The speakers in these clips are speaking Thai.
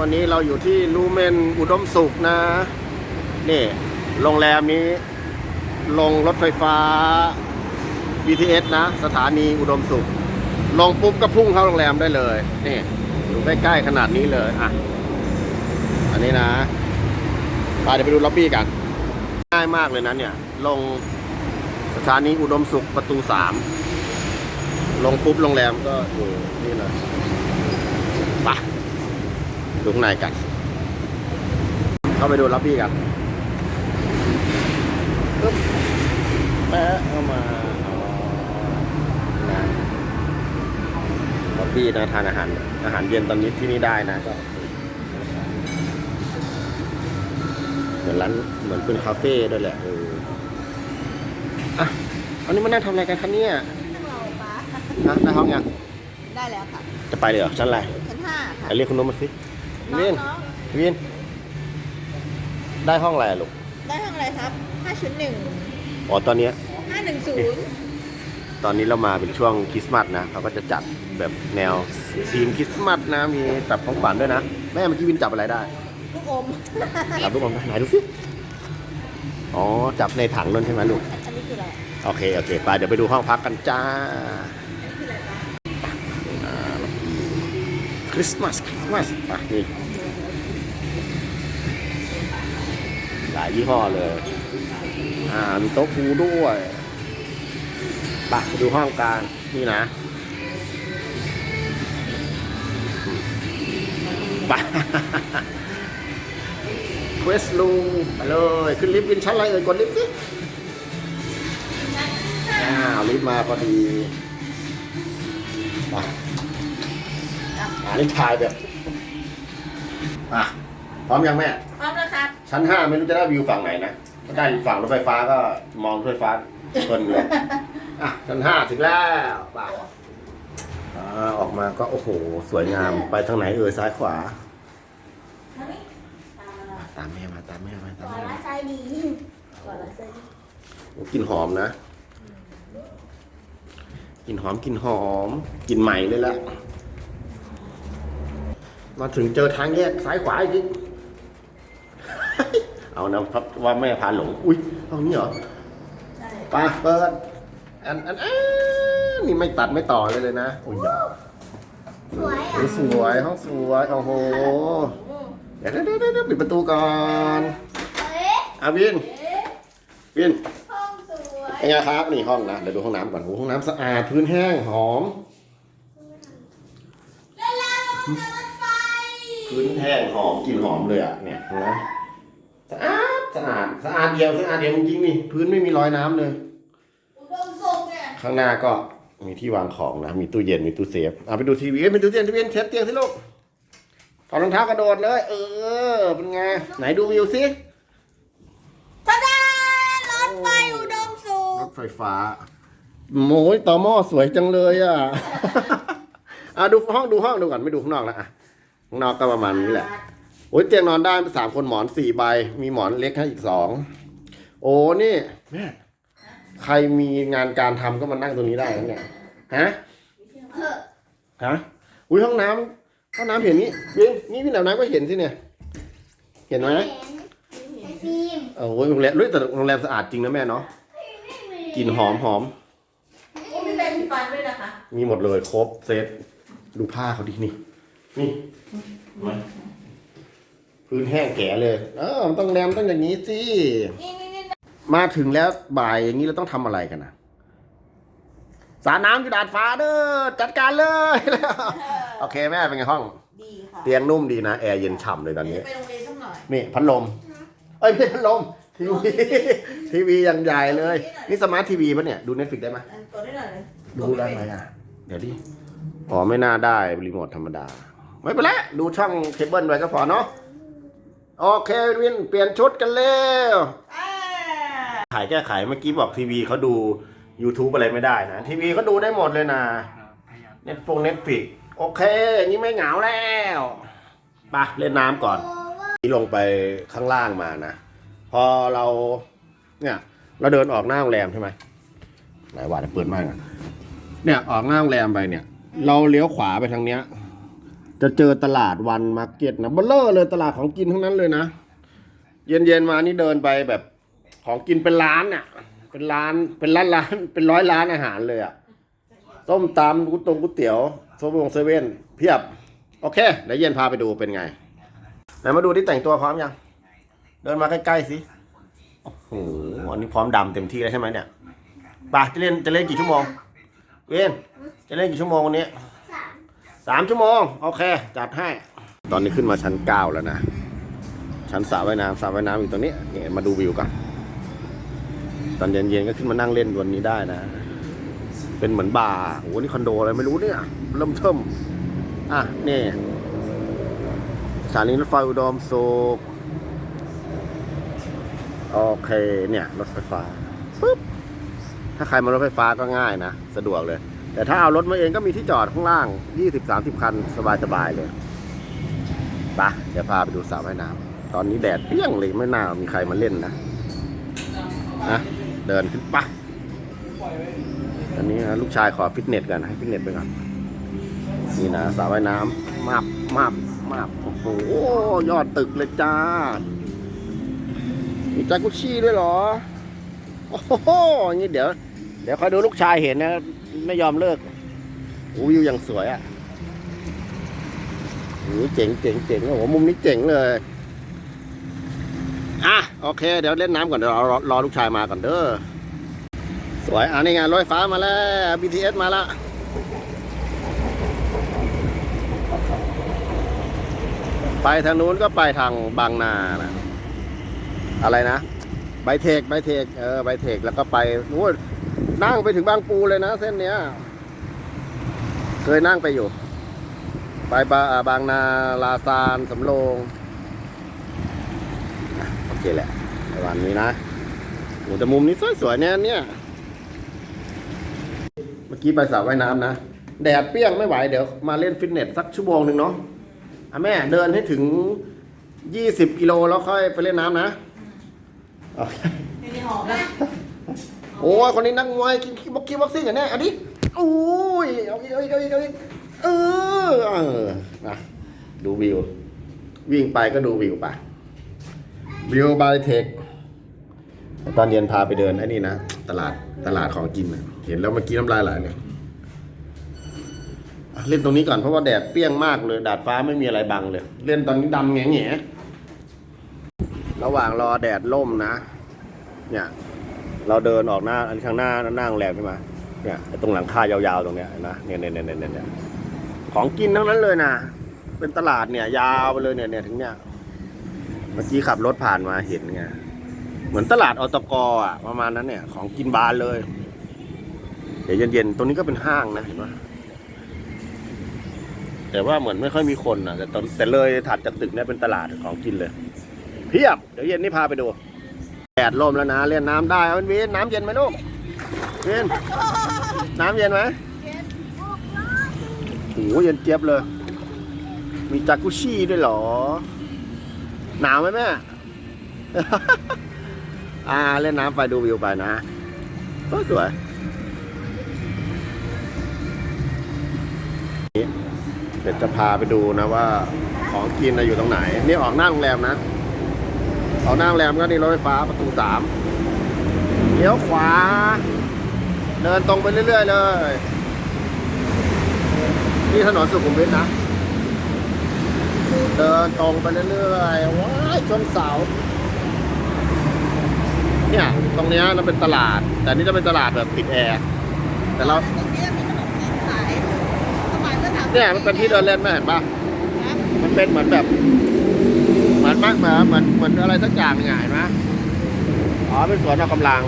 วันนี้เราอยู่ที่ลูเมนอุดมสุขนะ นี่โรงแรมนี้ ลงรถไฟฟ้า BTS นะ สถานีอุดมสุข ลงปุ๊บก็พุ่งเข้าโรงแรมได้เลย นี่อยู่ใกล้ๆขนาดนี้เลย อะ อันนี้นะไปเดี๋ยวไปดูล็อบบี้กัน ง่ายมากเลยนะเนี่ย ลงสถานีอุดมสุขประตูสาม ลงปุ๊บโรงแรมก็อยู่นี่เลยไป ดูข้างในกัน เข้าไปดูล็อบบี้กันปึ๊บแปะเข้ามาอ๋อนะล็อบบี้นะทานอาหาร อาหารเย็นตอนนี้ที่นี่ได้นะก็เหมือนร้านเหมือนเป็นคาเฟ่ด้วยแหละเอออะอันนี้มานั่งทำอะไรกันคะเนี่ยนั่งรอป้านะได้ห้องยังได้แล้วค่ะ จะไปเลยเหรอชั้นอะไรชั้นห้าค่ะไปเรียกคุณนมมาสิน้ วินองวิน ได้ห้องอะไรอะลูก ๆได้ทำอะไรครับห้าชุดหนึ่งอ๋อ ตอนเนี้ยห้าหนึ่งศูนย์ตอนนี้เรามาเป็นช่วงคริสต์มาสนะเขาก็จะจัดแบบแนวธีมคริสต์มาสนะ มีจับของขวัญด้วยนะ แม่เมื่อกี้วินจับอะไรได้ ลูกอม จับลูกอมได้ไหนดูสิ อ๋อ จับในถังนั่นใช่ไหมลูก อันนี้คืออะไรโอเค โอเคไปเดี๋ยวไปดูห้องพักกันจ้าอันนี้คืออะไรป้าคริสต์มาสคริสต์มาสอะนี่ายยี่ห้อเลย อ่า มีโต๊ะพูด้วยไปไปดูห้องกางนี่นะไปเควสลูไปเลย ขึ้นลิฟต์วินชั้นอะไรเอ่ยกดลิฟต์สิอ้าวลิฟต์มาพอดีไปอ่านี่ถ่ายแบบอะพร้อมยังแม่ พร้อมแล้ว ชั้นห้าไม่รู้จะได้วิวฝั่งไหนนะถ้าได้ฝั่งรถไฟฟ้าก็มองรถไฟฟ้าเพลินเลยอะชั้นห้าถึงแล้วไปอ่าออกมาก็โอ้โห สวยงามไปทางไหนเอ่ยซ้ายขวา ตามแม่มาตามแม่มาตามก่อนแม่ละมาใจดีก่อนละใจดีโอ้กลิ่นหอมนะกลิ่นหอมกลิ่นหอมกลิ่นใหม่เลยละมาถึงเจอทางแยกซ้ายขวาอีกที เอานะครับว่าแม่พาหลง อุ้ยห้องนี้เหรอใช่ไปเปิดอันอันอันนี่ไม่ตัดไม่ต่อเลยเลยนะโอ้ยสวยโอ้ยสวยห้องสวยโอ้โหเดี๋ยวเดี๋ยวเดี๋ยวเดี๋ยวปิดประตูก่อนเอ๊ะอาวินวินห้องสวยเป็นไงครับนี่ห้องนะเดี๋ยวดูห้องน้ำก่อนโอ้ห้องน้ำสะอาดพื้นแห้งหอมแล้วเราจะรถไฟพื้นแห้งหอมกลิ่นหอมเลยอะเนี่ยเห็นไหมสะอาด สะอาดสะอาดเดียวสะอาดเดียวจริงๆนี่พื้นไม่มีรอยน้ำเลยอุดมสุขเนี่ยข้างหน้าก็มีที่วางของนะ มีตู้เย็นมีตู้เซฟเอาไปดูทีวีเอ้ยไปดูเตียงทีวีเทสเตียงสิลูกถอดรองเท้ากระโดดเลย เออเป็นไงไหนดูวิวสิทะดารถไฟอุดมสุรขถไฟฟ้าโอ้ยต่อหม้อสวยจังเลยอะอะดูห้องดูห้องดูก่อนไม่ดูข้างนอกแล้วอะข้างนอกก็ประมาณนี้แหละ โอ้ยเตียงนอนได้สามคนหมอนสี่ใบ มีหมอนเล็กให้อีกสองโอ้นี่แม่ใครมีงานการทำก็มานั่งตรงนี้ได้นะเนี่ยฮะฮะอุ้ยห้องน้ำห้องน้ำเห็นนี่ยิงนี่พี่เหล่าน้ำก็เห็นสิเนี่ย เห็นไหมไอฟิล์มเออโอ้ยโรงแรมรู้ยแต่โรงแรมสะอาดจริงนะแม่เนาะกลิ่นหอมหอมโอ้มีแปรงสีฟันด้วยนะคะ มีหมดเลยครบเซตดูผ้าเขาดินี่ นี่เห็นไหม พื้นแห้งแก่เลยเออมันต้องแรมต้องอย่างนี้สิ นี่นี่นี่มาถึงแล้วบ่ายอย่างนี้เราต้องทำอะไรกันนะสระน้ำอยู่ดาดฟ้าเด้อจัดการเลย โอเคแม่เป็นไงห้อง ดีค่ะเตียงนุ่มดีนะแอร์เย็นฉ่ำเลยตอนนี้ ไปโรงเรียนสักหน่อย นี่พัดลม เอ้ยไม่ใช่พัดลมทีวีทีวีอย่างใหญ่เลย นี่สมาร์ททีวีปะเนี่ยดูเน็ตฟิกได้ไหมอันกดได้หน่อยเลยดูได้ไหมอะ เดี๋ยวดิ อ๋อไม่น่าได้รีโมทธรรมดา ไม่เป็นไรดูช่องเคเบิลไว้ก็พอเนาะ โอเควินเปลี่ยนชุดกันเร็วอ่าขายแก้ไขเมื่อกี้บอกทีวีเขาดู YouTube อะไรไม่ได้นะ ทีวีเขาดูได้หมดเลยนะเน็ตฟงเน็ตฟิกโอเคอย่างนี้ไม่เหงาแล้วไปเล่นน้ำก่อนนี่ลงไปข้างล่างมานะ พอเราเนี่ย เราเดินออกหน้าโรงแรมใช่ไหมไหนว่าจะเปิดมากอะเนี่ยออกหน้าโรงแรมไปเนี่ย เราเลี้ยวขวาไปทางเนี้ย จะเจอตลาดวันมาร์เก็ตนะเบลเลอร์เลยตลาดของกินทั้งนั้นเลยนะ เย็นๆมานี่เดินไปแบบของกินเป็นร้านเนี่ยเป็นร้านเป็นร้านร้านเป็นร้อยร้านอาหารเลยอะส้มตำก๋วยตงก๋วยเตี๋ยวโซบงเซเว่นเพียบ โอเคเดี๋ยวเย็นพาไปดูเป็นไงไหนมาดูที่แต่งตัวพร้อมยัง เดินมาใกล้ๆสิโอ้โหวันนี้พร้อมดำเต็มที่แล้วใช่ไหมเนี่ยไปจะเล่นจะเล่นกี่ชั่วโมงเวนจะเล่นกี่ชั่วโมงวันนี้ สามชั่วโมง โอเค จัดให้ ตอนนี้ขึ้นมาชั้นเก้าแล้วนะ ชั้นสระว่ายน้ำสระว่ายน้ำอยู่ตรงนี้เนี่ยมาดูวิวกัน ตอนเย็นๆก็ขึ้นมานั่งเล่นบนนี้ได้นะ เป็นเหมือนบาร์โอ้โหนี่คอนโดอะไรไม่รู้เนี่ย เริ่มเทิมอะนี่สถานีรถไฟอุดมสุขโอเคเนี่ย รถไฟฟ้าปุ๊บถ้าใครมารถไฟฟ้าก็ง่ายนะ สะดวกเลย แต่ถ้าเอารถมาเองก็มีที่จอดข้างล่าง 20-30 คันสบายๆเลยไปะเดี๋ยวพาไปดูสระว่ายน้ำตอนนี้แดดเปี้ยงเลยไม่น่ามีใครมาเล่นนะนะเดินขึ้นปะอันนี้นะลูกชายขอฟิตเนสกันให้ฟิตเนสไปก่อนนี่นะสระว่ายน้ำมาบมาบมาบโอ้โหยอดตึกเลยจ้ามีจากุชชี่ด้วยเหรอ โอ้โหอย่างนี้เดี๋ยว เดี๋ยวคอยดูลูกชายเห็นนะ ไม่ยอมเลิกโอ้วิวอย่างสวยอะโอ้เจ๋งเจ๋งเจ๋งโอ้โหมุมนี้เจ๋งเลยอะโอเค เดี๋ยวเล่นน้ำก่อนเดี๋ยวรอรอรอลูกชายมาก่อนเด้อสวยอะนี่ไงรถไฟฟ้ามาแล้ว BTS มาแล้วไปทางนู้นก็ไปทางบางนานะอะไรนะไบเทคไบเทคเออไบเทคแล้วก็ไปนู้น นั่งไปถึงบางปูเลยนะเส้นเนี้ย เคยนั่งไปอยู่ ไปบาบางนาลาซานสำโรงอะโอเคแหละในวันนี้นะโอ้แต่มุมนี้สวยๆเนี่ยเนี่ย เมื่อกี้ไปสระว่ายน้ำนะ แดดเปรี้ยงไม่ไหวเดี๋ยวมาเล่นฟิตเนสสักชั่วโมงหนึ่งเนาะอะแม่เดินให้ถึงยี่สิบกิโลแล้วค่อยไปเล่นน้ำนะโอเคไม่ได้หอมนะ โอ้ยคนนี้นักมวยคิกบ็อกกิ้งบ็อกซิ่งเหรอเนี่ยอันนี้โอ้ยเอาอีกเอาอีกเอาอีกเอาอีกเออเออนะดูวิว วิ่งไปก็ดูวิวไปวิวบายเทคตอนเย็นพาไปเดินไอ้นี่นะ ตลาดตลาดของกินนะเห็นแล้วเมื่อกี้น้ำลายไหลเลยอะเล่นตรงนี้ก่อนเพราะว่าแดดเปรี้ยงมากเลย ดาดฟ้าไม่มีอะไรบังเลย เล่นตอนนี้ดำแง่แง่ระหว่างรอแดดล่มนะ เนี่ย เราเดินออกหน้าอันข้างหน้าหน้าโรงแรมใช่ไหมเนี่ยตรงหลังคายาวๆตรงเนี้ยนะเนี่ยเนี่ยเนี่ยเนี่ยของกินทั้งนั้นเลยนะเป็นตลาดเนี่ย ยาวไปเลยเนี่ยเนี่ยถึงเนี่ยเมื่อกี้ขับรถผ่านมาเห็นไงเหมือนตลาดอตกอะประมาณนั้นเนี่ย ของกินบานเลย เดี๋ยวเย็นๆตรงนี้ก็เป็นห้างนะเห็นไหมแต่ว่าเหมือนไม่ค่อยมีคนนะแต่ตอนแต่เลยถัดจากตึกเนี่ยเป็นตลาดของกินเลยเพียบ เดี๋ยวเย็นนี่พาไปดู แดดร่มแล้วนะเล่นน้ำได้เอาเป็นวินน้ำเย็นไหมลูกวินน้ำเย็นไหมโอ้โหเย็นเจี๊ยบเลย มีจากุชี่ด้วยเหรอ หนาวไหมแม่ อ่าเล่นน้ำไปดูวิวไปนะสวยสวยเดี๋ยวจะพาไปดูนะว่าของกินนะอยู่ตรงไหน นี่ออกหน้าโรงแรมนะ ออกหน้าโรงแรมก็นี่รถไฟฟ้าประตูสามเลี้ยวขวา เดินตรงไปเรื่อย ๆ เลย นี่ถนนสุขุมวิทนะ เดินตรงไปเรื่อยๆว้ายชนเสาเนี่ย ตรงเนี้ยมันเป็นตลาด แต่นี่จะเป็นตลาดแบบติดแอร์แต่เราตรงนี้มีขนมจีนขายสมัยเมื่อสามสิบเนี่ยมันเป็นที่เดินเล่นไหมเห็นปะมันเป็นเหมือนแบบ เหมือนมากเหมือนเหมือนเหมือนอะไรสักอย่างหนึ่งอะเห็นไหมอ๋อเป็นสวนออกกำลัง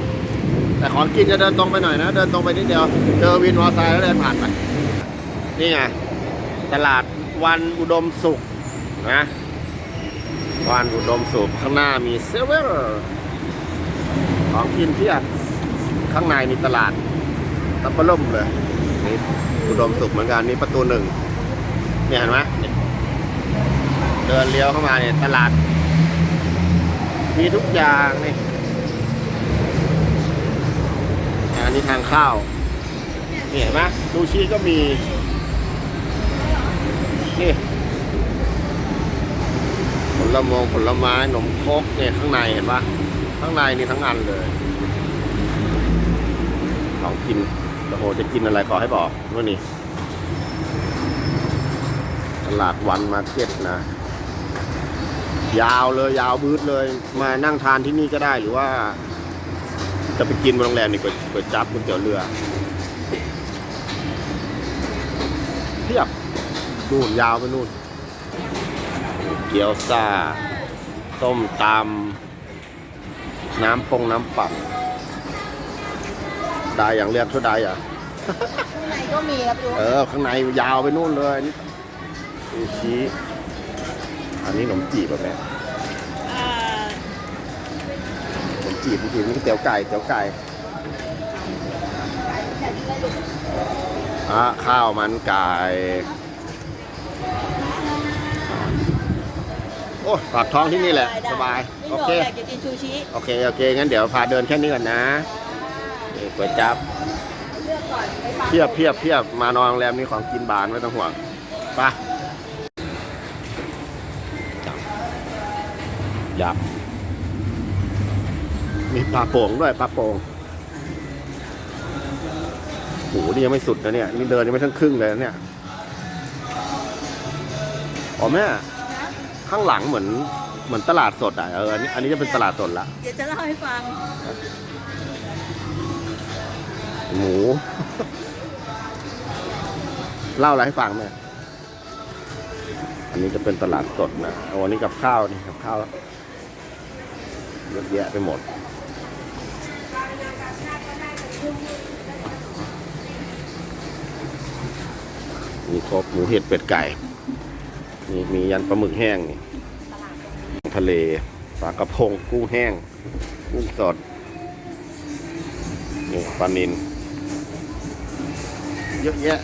แต่ของกินจะเดินตรงไปหน่อยนะ เดินตรงไปนิดเดียว เจอวินมอเตอร์ไซค์แล้วเดินผ่านไป นี่ไง ตลาดวันอุดมสุขนะ วันอุดมสุขข้างหน้ามีเซเว่นของกินเพียบข้างในมีตลาดตับปะล่มเลยนี่อุดมสุขเหมือนกันนี่ประตูหนึ่งเนี่ยเห็นไหม เดินเลี้ยวเข้ามาเนี่ยตลาด มีทุกอย่างนี่อันนี้ทางข้านี่เห็นไหมซูชิก็มี นี่ ผลมงผลไม้ขนมครกเนี่ยข้างในเห็นปะข้างในนี่ทั้งอันเลยของกินโอ้โหจะกินอะไรขอให้บอกว่านี่ ตลาดวันมาร์เก็ตนะ ยาวเลยยาวบืดเลย มานั่งทานที่นี่ก็ได้หรือว่า จะไปกินบนโรงแรมนี่ก๋วยก๋วยจั๊บก๋วยเตี๋ยวเรือเทียบนู่นยาวไปนู่น เกี๊ยวซ่า ส้มตำน้ำปงน้ำปักได้อย่างเรียกเท่าใดอะข้างในก็มีครับดูเออ ข้างในยาวไปนู่นเลยนี่ซูชิ อันนี้ขนมจีบแบบนี้อ่าขนมจีบจริงๆนี่ก๋วยเตี๋ยวไก่เตี๋ยวไก่อะข้าวมันไก่โอ้ปากท้องที่นี่แหละ สบายนี่โอบอกเคอยากจะกินชูชิ โอเค โอเค งั้นเดี๋ยวพาเดินแค่นี้ก่อนนะนี่ก๋วยจับเลือกก่อนไปฟังเพียบเพียบเพียบมานอนโรงแรมนี้ของกินบานไม่ต้องห่วงไป ยับ มีปลาโป่งด้วยปลาโป่งโหนี่ยังไม่สุดนะเนี่ย นี่เดินยังไม่ทั้งครึ่งเลยนะเนี่ยอ๋อแม่ ข้างหลังเหมือนเหมือนตลาดสดอะเอออันนี้อันนี้จะเป็นตลาดสดละเดี๋ยวจะเล่าให้ฟัง หมู เล่าอะไรให้ฟังไหมอันนี้จะเป็นตลาดสดนะเอาวันนี้กับข้าวนี่กับข้าว เยอะแยะไปหมด มีครบหมูเห็ดเป็ดไก่มีมียันปลาหมึกแห้งนี่ทะเลปลากระพงกุ้งแห้ง กุ้งสดนี่ปลานินเยอะแยะ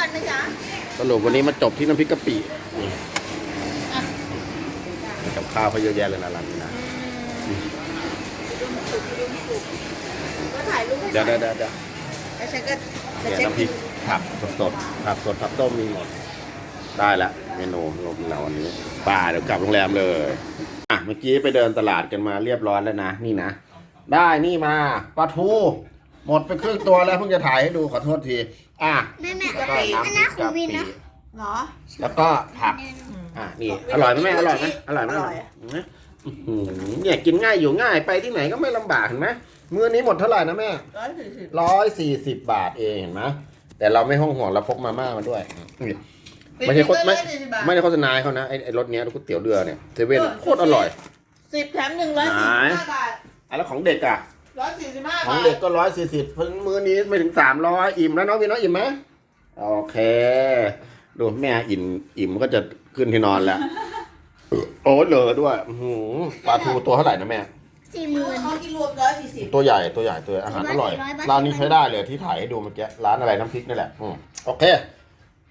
กันไหมจ๊ะสรุปวันนี้มาจบที่น้ำพริกกะปินี่กับข้าวเขาเยอะแยะเลยนะร้านนี้นะ ก็ถ่ายรูปให้เดี๋ยวหน่เดี๋อยวเดี๋ยวเดี๋ยวแล้วฉันก็จะเนี่ยเช็คน้ำพริกผักสดๆผักสดผักต้มมีหมดได้ละเมนูลงเราวันนี้ป่าเดี๋ยวกลับโรงแรมเลยอะเมื่อกี้ไปเดินตลาดกันมาเรียบร้อยแล้วนะนี่นะได้นี่มาปลาทูหมดไปครึ่งตัวแล้วเพิ่งจะถ่ายให้ดูขอโทษทีอะแม่แม่แล้วก็น้ำพริกกะปิเหรอ แล้วก็ผัก อะนี่อร่อยไหมแม่อร่อยไหมอร่อยไหมอร่อยเห็นไหมอื้อหือ เนี่ยกินง่ายอยู่ง่ายไปที่ไหนก็ไม่ลำบากเห็นไหมมื้อนี้หมดเท่าไหร่นะแม่ร้อยสี่สิบร้อยสี่สิบบาทเองเห็นไหมแต่เราไม่ห้องห่วงเราพกมาม่ามาด้วยนี่ไม่ใช่โฆษไม่ไม่ได้โฆษณาให้เขานะไอ้ไอ้รถเนี้ยก๋วยเตี๋ยวเรือเนี่ยเซเว่นโคตรอร่อย สิบแถมหนึ่งร้อยสี่สิบห้าบาทอะแล้วของเด็กอะ ร้อยสี่สิบห้าของบาทเด็กก็ร้อยสี่สิบเพิ่งมื้อนี้ไม่ถึงสามร้อยอิ่มแล้วน้องวีน้องอิ่มไหมโอเค ดูแม่อิ่มอิ่มก็จะขึ้นที่นอนแล้ว โอ้เหลือด้วยอื้อหือปลาทูตัวเท่าไหร่นะแม่ สี่หมื่น เขากินรวมร้อยสี่สิบตัวใหญ่ตัวใหญ่ตัวอาหารอร่อยร้อยบาท ร้านนี้ใช้ได้เลยที่ถ่ายให้ดูเมื่อกี้ร้านอะไรน้ำพริกนี่แหละอืมโอเค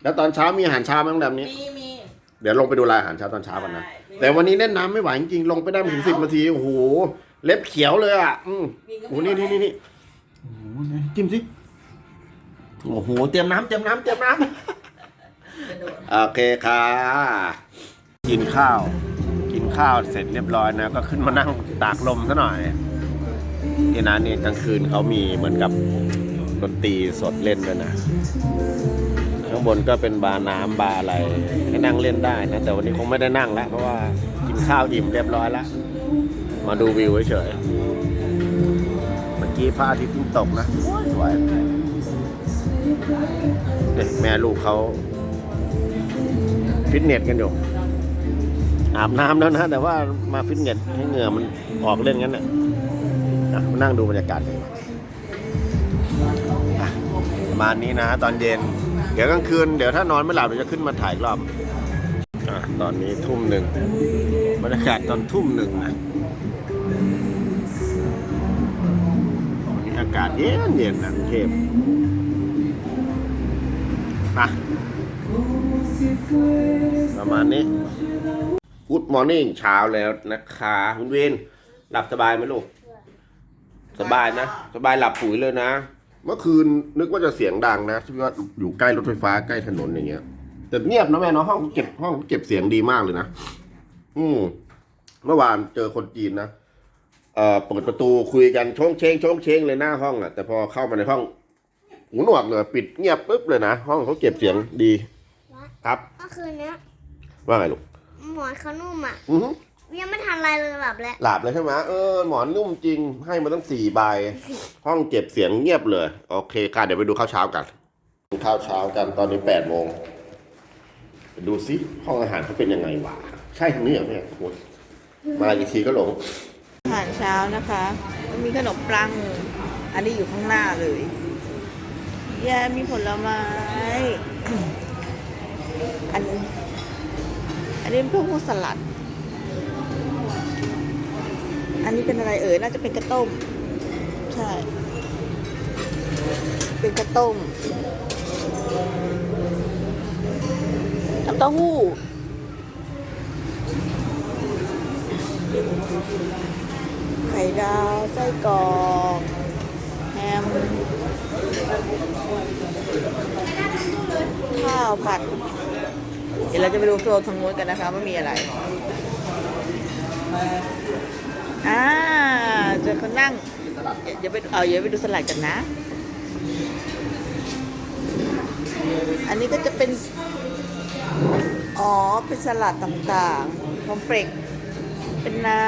แล้วตอนเช้ามีอาหารเช้าไหมโรงแรมนี้ มีมี เดี๋ยวลงไปดูรายอาหารเช้าตอนเช้ากันนะแต่วันนี้เล่นน้ำไม่ไหวจริงๆลงไปได้ไม่ถึงสิบนาทีโอ้โหเล็บเขียวเลยอะอืมมีก็โอ้โหนี่นี่นี่นี่โอ้โหจิ้มสิโอ้โหเตรียมน้ำเตรียมน้ำเตรียมน้ำ กระโดด โอเคค่ะ กินข้าว กินข้าวเสร็จเรียบร้อยนะ ก็ขึ้นมานั่งตากลมซะหน่อยที่นั้นนี่กลางคืนเขามีเหมือนกับดนตรีสดเล่นด้วยนะ ข้างบนก็เป็นบาร์น้ำบาร์อะไรให้นั่งเล่นได้นะ แต่วันนี้คงไม่ได้นั่งแล้วเพราะว่ากินข้าวอิ่มเรียบร้อยแล้ว มาดูวิวเฉยเมื่อกี้พระอาทิตย์เพิ่งตกนะสวยสวยเด็กแม่ลูกเขาฟิตเนสกันอยู่ อาบน้ำแล้วนะ แต่ว่ามาฟิตเนสให้เหงื่อมันออกเล่นงั้นนะ่ะมานั่งดูบรรยากาศกันประมาณนี้นะ ตอนเย็น เดี๋ยวกลางคืน เดี๋ยวถ้านอนไม่หลับเดี๋ยวจะขึ้นมาถ่ายรอบอตอนนี้ทุ่มหนึ่งบรรยากาศตอนทุ่มหนึ่งนะวันนี้อากาศเย็นเย็นนะเทพอะประมาณนี้ Good morning เช้าแล้วนะคะคุณวินหลับสบายไหมลูก สบายนะ สบายหลับปุ๋ยเลยนะ เมื่อคืนนึกว่าจะเสียงดังนะที่ว่าอยู่ใกล้รถไฟฟ้าใกล้ถนนอย่างเงี้ย แต่เงียบนะแม่เนาะห้องเก็บห้องเก็บเสียงดีมากเลยนะ อืมเมื่อวานเจอคนจีนนะเอ่อเปิดประตูคุยกันชงเชงชงเชงเลยหน้าห้องอะแต่พอเข้ามาในห้องหูหนวกเลยปิดเงียบปุ๊บเลยนะห้องเขาเก็บเสียงดี ครับเมื่อคืนเนี้ยว่าไงลูก หมอนเขานุ่มอะอือหือยังไม่ทันอะไรเลยแบบแล้วหลับเลยใช่ไหมเออหมอนนุ่มจริงให้มาตั้งสี่ใบห้องเก็บเสียงเงียบเลย โอเคค่ะเดี๋ยวไปดูข้าวเช้ากันดูข้าวเช้ากันตอนนี้แปดโมงไปดูซิห้องอาหารเขาเป็นยังไงวะใช่ทางนี้เหรอเนี่ยโอ้ยมาอีกทีก็หลงอาหารเช้านะคะ มีขนมปัง อันนี้อยู่ข้างหน้าเลยแย่มีผลไม้ อันนี้ อันนี้เป็นพวกพวกสลัด อันนี้เป็นอะไรเอ่ยน่าจะเป็นกระต้ม ใช่ เป็นกระต้มน้ำเต้าหู้ไข่ดาวไส้กรอกแฮมข้าวผัด ดี๋ยวเราจะไปดูโซนทางนู้นกันนะคะว่ามีอะไร อ่าเจอคนนั่ง เดี๋ยวไปเอาเดี๋ยวไปดูสลัดกันนะ อันนี้ก็จะเป็น อ๋อ เป็นสลัดต่างๆคอมเฟรกเป็นน้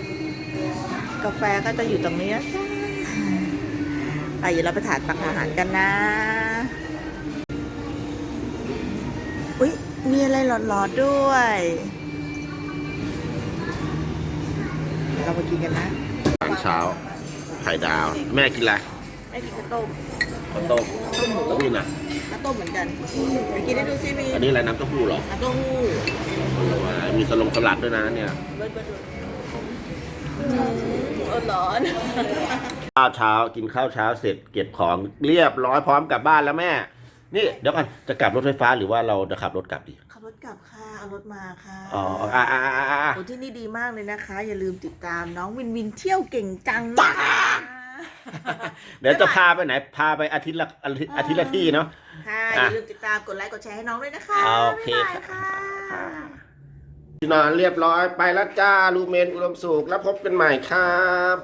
ำ กาแฟก็จะอยู่ตรงนี้นะจ๊ะไปเดี๋ยวเราไปถาดตักอาหารกันนะ อุ๊ย มีอะไรหลอดๆด้วยเดี๋ยวเรามากินกันนะอาหารเช้า ไข่ดาว แม่กินอะไรได้กินข้าวต้มข้าวต้มต้มหมูแล้วนี่นะข้าวต้มเหมือนกันไปกินให้ดูซิมีอันนี้อะไรน้ำเต้าหู้เหรอน้ำเต้าหู้มีสลงสลัดด้วยนะเนี่ยเบิร์ดเบิร์ดอืมเออร้อนข้าวเช้ากินข้าวเช้าเสร็จเก็บของเรียบร้อยพร้อมกลับบ้านแล้วแม่ นี่เดี๋ยวก่อนจะกลับรถไฟฟ้าหรือว่าเราจะขับรถกลับดีขับรถกลับค่ะเอารถมาค่ะอ๋ออ่าอ่าอ่าอ่าโอ้ที่นี่ดีมากเลยนะคะ อย่าลืมติดตามน้องวินวินเที่ยวเก่งจังนะคะเดี๋ยวจะพาไปไหนพาไปอาทิตย์ละอาทิตย์อาทิตย์ละที่เนาะค่ะอย่าลืมติดตามกดไลค์กดแชร์ให้น้องด้วยนะคะโอเคบ๊ายบายค่ะที่นอนเรียบร้อยไปแล้วจ้าลูเมนอุดมสุขแล้วพบกันใหม่ครับ